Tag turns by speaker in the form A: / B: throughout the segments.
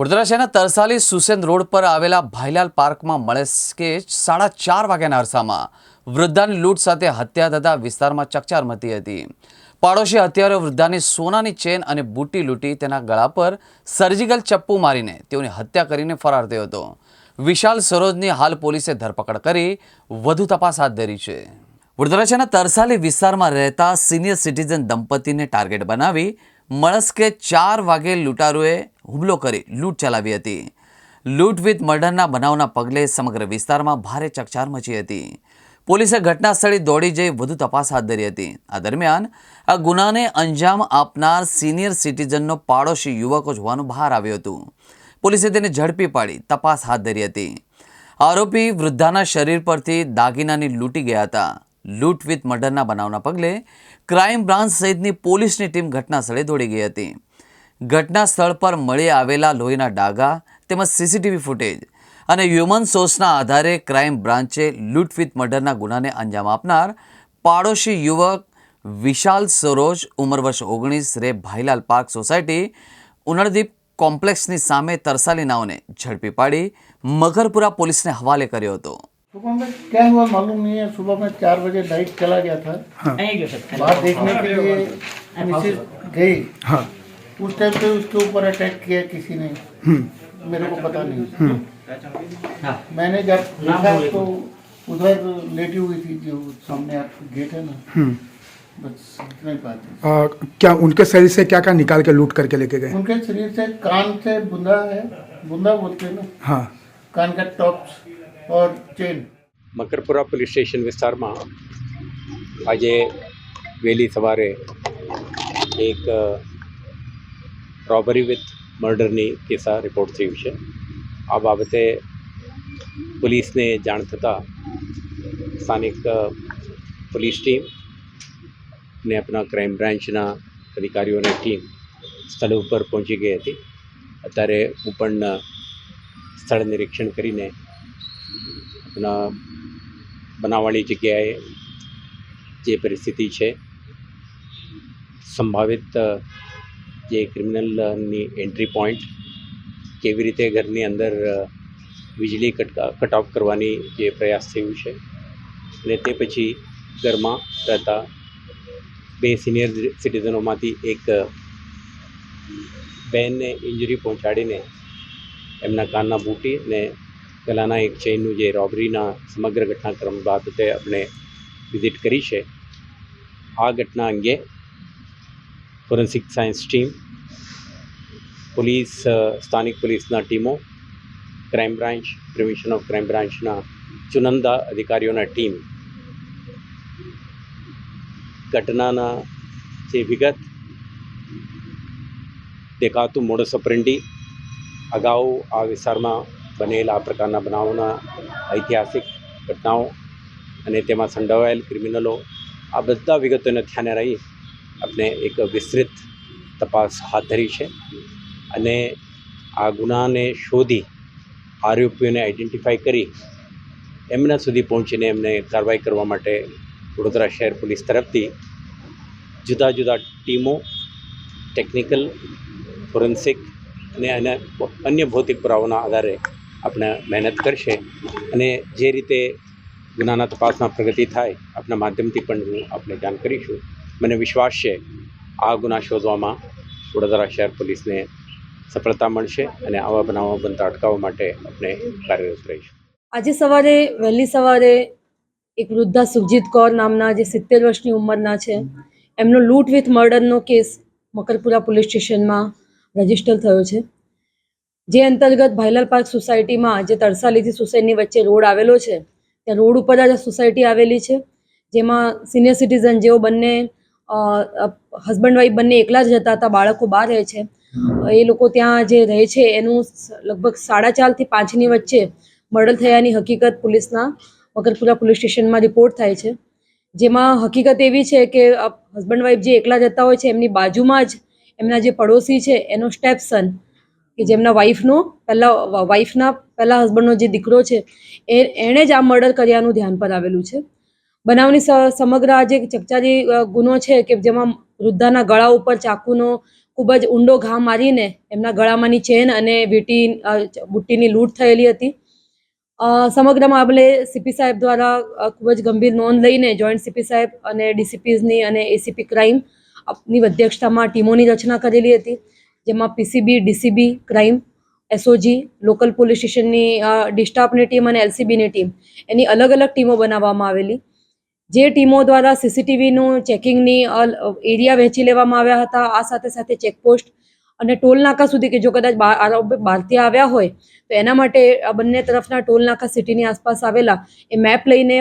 A: વડોદરા શહેરના તરસાલી સુસેન રોડ પર આવેલા ભાઈલાલ પાર્કમાં મળે કે સાડા ચાર વાગ્યાના અરસામાં. વૃદ્ધાની લૂંટ સાથે હત્યા થતાં વિસ્તારમાં ચકચાર મચી હતી. પાડોશી હત્યારો વૃદ્ધાની સોનાની ચેન અને બુટ્ટી લૂંટી તેના ગળા પર સર્જિકલ ચપ્પુ મારીને તેઓની હત્યા કરીને ફરાર થયો હતો. વિશાલ સરોજની હાલ પોલીસે ધરપકડ કરી વધુ તપાસ હાથ ધરી છે. વડોદરા તરસાલી વિસ્તારમાં રહેતા સિનિયર સિટીઝન દંપતીને ટાર્ગેટ બનાવી મળસ્કે ચાર વાગે લૂંટારુએ હુમલો કરી લૂંટ ચલાવી હતી. લૂંટ વિથ મર્ડરના બનાવના પગલે સમગ્ર વિસ્તારમાં ભારે ચકચાર મચી હતી. પોલીસે ઘટના સ્થળે દોડી જઈ વધુ તપાસ હાથ ધરી હતી. આ દરમિયાન આ ગુનાને અંજામ આપનાર સિનિયર સિટીઝનનો પાડોશી યુવકો જ હોવાનું બહાર આવ્યું હતું. પોલીસે તેને ઝડપી પાડી તપાસ હાથ ધરી હતી. આરોપી વૃદ્ધાના શરીર પરથી દાગીનાની લૂંટી ગયા હતા. લૂંટ વિથ મર્ડરના બનાવના પગલે ક્રાઇમ બ્રાન્ચ સહિતની પોલીસની ટીમ ઘટના સ્થળે દોડી ગઈ હતી. ઘટના સ્થળ પર મળી આવેલા લોહીના ડાઘા તેમજ સીસીટીવી ફૂટેજ અને હ્યુમન સોર્સના આધારે ક્રાઇમ બ્રાન્ચે લૂંટ વિથ મર્ડરના ગુનાને અંજામ આપનાર પાડોશી યુવક વિશાલ સરોજ ઉંમર વર્ષ ઓગણીસ રે ભાઈલાલ પાર્ક સોસાયટી ઉનળદીપ કોમ્પ્લેક્સની સામે તરસાલી નાઓને ઝડપી પાડી મગરપુરા પોલીસને હવાલે કર્યો હતો
B: सुबह में क्या हुआ मालूम नहीं है सुबह में चार बजे लाइट चला गया था बाहर देखने के लिए मिसेज गई
C: हाँ
B: उस टाइम पे उसके ऊपर अटैक किया किसी ने मेरे को पता नहीं मैंने जब देखा तो उधर लेटी हुई थी जो सामने आप गेट है ना बस इतना ही बात है
C: आ, क्या उनके शरीर से क्या क्या निकाल के लूट करके लेके गए
B: उनके शरीर से कान से बुंदा है बुंदा बोलते हैं ना
C: हाँ
B: कान का टॉप्स और चेन
D: મકરપુરા પોલીસ સ્ટેશન વિસ્તારમાં આજે વહેલી સવારે એક રોબરી વિથ મર્ડરની કેસા રિપોર્ટ થયું છે. આ બાબતે પોલીસને જાણ થતાં સ્થાનિક પોલીસ ટીમ ને આપણા ક્રાઇમ બ્રાન્ચના અધિકારીઓની ટીમ સ્થળ ઉપર પહોંચી ગઈ હતી. અત્યારે હું પણ સ્થળ નિરીક્ષણ કરીને આપણા બનાવવાની જગ્યાએ જે પરિસ્થિતિ છે, સંભવિત જે ક્રિમિનલની એન્ટ્રી પોઈન્ટ કેવી રીતે ઘરની અંદર વીજળી કટ ઓફ કરવાની જે પ્રયાસ થયું છે અને તે પછી ઘરમાં રહેતા બે સિનિયર સિટીઝનોમાંથી એક બેનને ઇન્જરી પહોંચાડીને એમના કાનના બૂટી અને ગલાના એક ચેઇનનું જે રોબરીના સમગ્ર ઘટનાક્રમ બાબતે આપણે વિઝિટ કરી છે. આ ઘટના અંગે ફોરેન્સિક સાયન્સ ટીમ, પોલીસ સ્થાનિક પોલીસના ટીમો, crime branch, prevention of crime બ્રાન્ચના ચુનંદા અધિકારીઓના ટીમ. ઘટનાના જે વિગત દેખાતું મોડસ ઓપરેન્ડી અગાઉ આ વિસ્તારમાં બનેલા આ પ્રકારના બનાવોના ઐતિહાસિક ઘટનાઓ અને તેમાં સંડોવાયેલ ક્રિમિનલો, આ બધા વિગતોને ધ્યાને રહી આપણે એક વિસ્તૃત તપાસ હાથ ધરી છે અને આ ગુનાને શોધી આરોપીઓને આઈડેન્ટિફાઈ કરી એમના સુધી પહોંચીને એમને કાર્યવાહી કરવા માટે વડોદરા શહેર પોલીસ તરફથી જુદા જુદા ટીમો ટેકનિકલ ફોરેન્સિક અને અન્ય અન્ય ભૌતિક પુરાવાના આધારે આપણે મહેનત કરશે અને જે રીતે ગુનાના તપાસમાં પ્રગતિ થાય આપણા માધ્યમથી પણ હું આપણે જાણ કરીશું. મને વિશ્વાસ છે આ ગુના શોધવામાં વડોદરા શહેર પોલીસને સફળતા મળશે અને આવા બનાવો બનતા અટકાવવા માટે આપણે કાર્યરત રહીશું.
E: આજે સવારે, વહેલી સવારે એક વૃદ્ધા સુખજીત કૌર નામના જે સિત્તેર વર્ષની ઉંમરના છે, એમનો લૂંટ વિથ મર્ડરનો કેસ મકરપુરા પોલીસ સ્ટેશનમાં રજિસ્ટર થયો છે. જે અંતર્ગત ભાઈલાલ પાર્ક સોસાયટીમાં જે તરસાલીથી સોસાયટીની વચ્ચે રોડ આવેલો છે. ત્યાં રોડ ઉપર આ સોસાયટી આવેલી છે, જેમાં સિનિયર સિટીઝન જેઓ બંને હસબન્ડ વાઈફ બંને એકલા જ જતા હતા બાળકો બહાર રહે છે. એ લોકો ત્યાં જે રહે છે એનું લગભગ સાડા ચારથી પાંચની વચ્ચે મર્ડર થયાની હકીકત પોલીસના મકરપુરા પોલીસ સ્ટેશનમાં રિપોર્ટ થાય છે. જેમાં હકીકત એવી છે કે હસબન્ડ વાઈફ જે એકલા જતા હોય છે એમની બાજુમાં જ એમના જે પડોશી છે એનો સ્ટેપ સન કે જેમના વાઈફનો પહેલાં વાઈફના પહેલાં હસબન્ડનો જે દીકરો છે એ એણે જ આ મર્ડર કર્યાનું ધ્યાન પર આવેલું છે. બનાવની સમગ્ર આ જે ચકચારી ગુનો છે કે જેમાં વૃદ્ધાના ગળા ઉપર ચાકુનો ખૂબ જ ઊંડો ઘા મારીને એમના ગળામાંની ચેન અને વીટી બુટ્ટીની લૂંટ થયેલી હતી. સમગ્ર મામલે સીપી સાહેબ દ્વારા ખૂબ જ ગંભીર નોંધ લઈને જોઈન્ટ સીપી સાહેબ અને ડીસીપીઝની અને એસીપી ક્રાઇમની અધ્યક્ષતામાં ટીમોની રચના કરેલી હતી, જેમાં PCB, DCB crime SOG, local police સ્ટેશનની ડિસ્ટાફની ટીમ અને એલસીબીની ટીમ. એની અલગ અલગ ટીમો બનાવવામાં આવેલી. જે ટીમો દ્વારા સીસીટીવીનું ચેકિંગની એરિયા વહેંચી લેવામાં આવ્યા હતા, આ સાથે સાથે ચેકપોસ્ટ અને ટોલ નાકા સુધી કે જો કદાચ આરોપી બહારથી આવ્યા હોય, તો એના માટે આ બંને તરફના ટોલ નાકા સિટીની આસપાસ આવેલા એ મેપ લઈને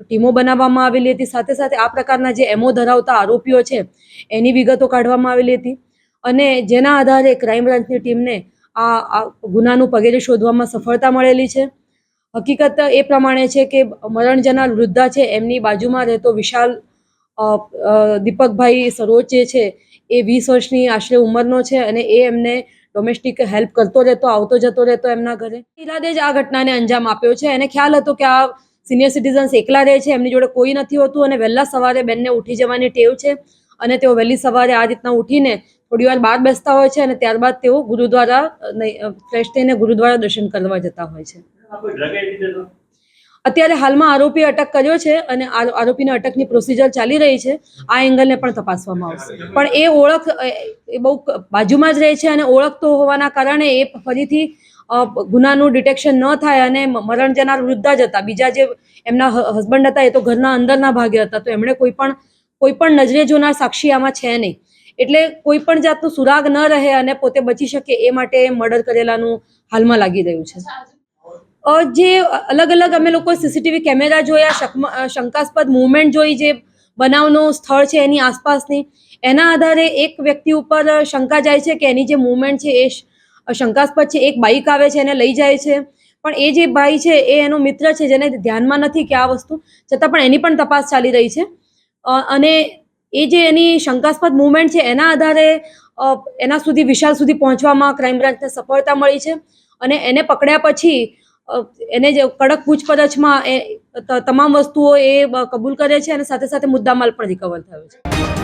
E: ટીમો બનાવવામાં આવેલી હતી. સાથે સાથે આ પ્રકારના જે એમઓ ધરાવતા આરોપીઓ છે, એની વિગતો કાઢવામાં આવેલી હતી અને જેના આધારે ક્રાઇમ બ્રાન્ચની ટીમને આ આ ગુનાનું પગેરે શોધવામાં સફળતા મળેલી છે. હકીકત એ પ્રમાણે છે કે મરણ જનાર વૃદ્ધા છે, એમની બાજુમાં રહેતો વિશાલ દીપકભાઈ સરોજ જે છે, એ વીસ વર્ષની આશરે ઉંમરનો છે અને એ એમને ડોમેસ્ટિક હેલ્પ કરતો રહેતો, આવતો જતો રહેતો એમના ઘરે. ઇરાદે જ આ ઘટનાને અંજામ આપ્યો છે એને ખ્યાલ હતો કે આ સિનિયર સિટીઝન્સ એકલા રહે છે, એમની જોડે કોઈ નથી હોતું અને વહેલા સવારે બેનને ઉઠી જવાની ટેવ છે અને તેઓ વહેલી સવારે આ રીતના ઉઠીને થોડી વાર બહાર બેસતા હોય છે અને ત્યારબાદ તેઓ ગુરુદ્વારા ફ્રેશ થઈને ગુરુદ્વારા દર્શન કરવા જતા હોય છે. અત્યારે હાલમાં આરોપી અટક કર્યો છે અને આરોપીને અટકની પ્રોસિજર ચાલી રહી છે. આ એંગલને પણ તપાસવામાં આવશે. પણ એ ઓળખ, એ બહુ બાજુમાં જ રહે છે અને ઓળખતો હોવાના કારણે એ ફરીથી ગુનાનું ડિટેક્શન ન થાય અને મરણ જનાર વૃદ્ધા જ હતા. બીજા જે એમના હસબન્ડ હતા એ તો ઘરના અંદરના ભાગે હતા. તો એમણે કોઈ પણ કોઈ પણ નજરે જોનાર સાક્ષી આમાં છે નહીં. એટલે કોઈ પણ જાતનું સુરાગ ન રહે અને પોતે બચી શકે એ માટે મર્ડર કરેલાનું હાલમાં લાગી રહ્યું છે. જે અલગ અલગ અમે લોકો સીસીટીવી કેમેરા જોયા શંકાસ્પદ મુવમેન્ટ જોઈ જે બનાવનું સ્થળ છે એની આસપાસની એના આધારે એક વ્યક્તિ ઉપર શંકા જાય છે કે એની જે મુવમેન્ટ છે એ શંકાસ્પદ છે એક બાઇક આવે છે એને લઈ જાય છે પણ એ જે ભાઈ છે એ એનો મિત્ર છે જેને ધ્યાનમાં નથી કે આ વસ્તુ છતાં પણ એની પણ તપાસ ચાલી રહી છે અને એ જે એની શંકાસ્પદ મુવમેન્ટ છે એના આધારે એના સુધી વિશાલ સુધી પહોંચવામાં ક્રાઇમ બ્રાન્ચને સફળતા મળી છે। અને એને પકડ્યા પછી એને જે કડક પૂછપરછમાં એ તમામ વસ્તુઓ એ કબૂલ કરે છે અને સાથે સાથે મુદ્દામાલ પણ રિકવર થયો છે.